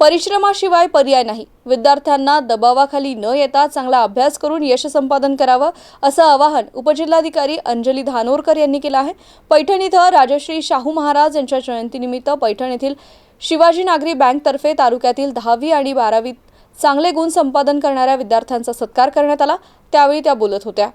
परिश्रमाशिवाय पर्याय नाही. विद्यार्थ्यांना दबावाखाली न येता चांगला अभ्यास करून यश संपादन करावं असं आवाहन उपजिल्हाधिकारी अंजली धानोरकर यांनी केलं आहे. पैठण इथं राजश्री शाहू महाराज यांच्या जयंतीनिमित्त पैठण येथील शिवाजी नागरी बँकतर्फे तालुक्यातील दहावी आणि बारावीत चांगले गुण संपादन करणाऱ्या विद्यार्थ्यांचा सत्कार करण्यात आला. त्यावेळी त्या बोलत होत्या.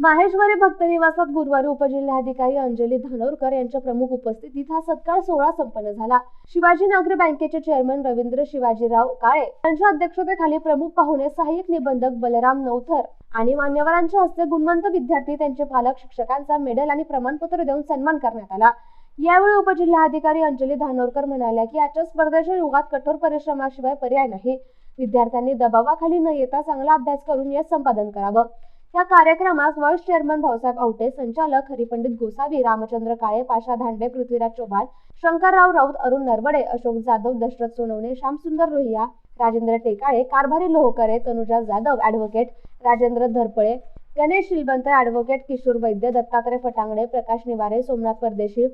माहेश्वरी भक्त निवासात गुरुवारी उपजिल्हाधिकारी अंजली धानोरकर यांच्या प्रमुख उपस्थितीत हा सत्कार सोहळा संपन्न झाला. शिवाजीनगर बँकेचे चेअरमन रवींद्र शिवाजीराव काळे यांच्या अध्यक्षतेखाली प्रमुख पाहुणे सहाय्यक निबंधक बलराम नवथर आणि मान्यवरांच्या हस्ते गुणवंत विद्यार्थी त्यांचे पालक शिक्षकांचा मेडल आणि प्रमाणपत्र देऊन सन्मान करण्यात आला. यावेळी उपजिल्हाधिकारी अंजली धानोरकर म्हणाल्या की आजच्या स्पर्धेच्या युगात कठोर परिश्रमाशिवाय पर्याय नाही. विद्यार्थ्यांनी दबावाखाली न येता चांगला अभ्यास करून यश संपादन करावं. या कार्यक्रमास व्हाईस चेअरमन भाऊसाहेब आवटे संचालक हरिपंडित गोसावी रामचंद्र काळे पाशा धांडे पृथ्वीराज चौहान शंकरराव राऊत अरुण नरवडे अशोक जाधव दशरथ सोनवणे श्यामसुंदर रोहिया राजेंद्र टेकाळे कारभारी लोहकरे तनुजा जाधव ॲडव्होकेट राजेंद्र धरपळे गणेश शिलबंत ॲडव्होकेट किशोर वैद्य दत्तात्रय फटांगडे प्रकाश निवारे सोमनाथ परदेशी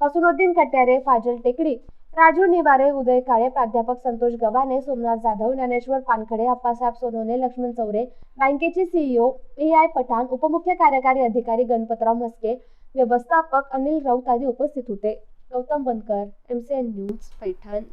हसनुद्दीन कट्यारे फाजल टेकडी राजू निवारे उदय काळे प्राध्यापक संतोष गव्हाणे सोमनाथ जाधव ज्ञानेश्वर पानखडे अप्पासाहेब सोनवणे लक्ष्मण चौरे बँकेचे सीईओ ए आय पठाण उपमुख्य कार्यकारी अधिकारी गणपतराव म्हस्के व्यवस्थापक अनिल राऊत आदी उपस्थित होते. Gautam Bankar M C N news Paithan.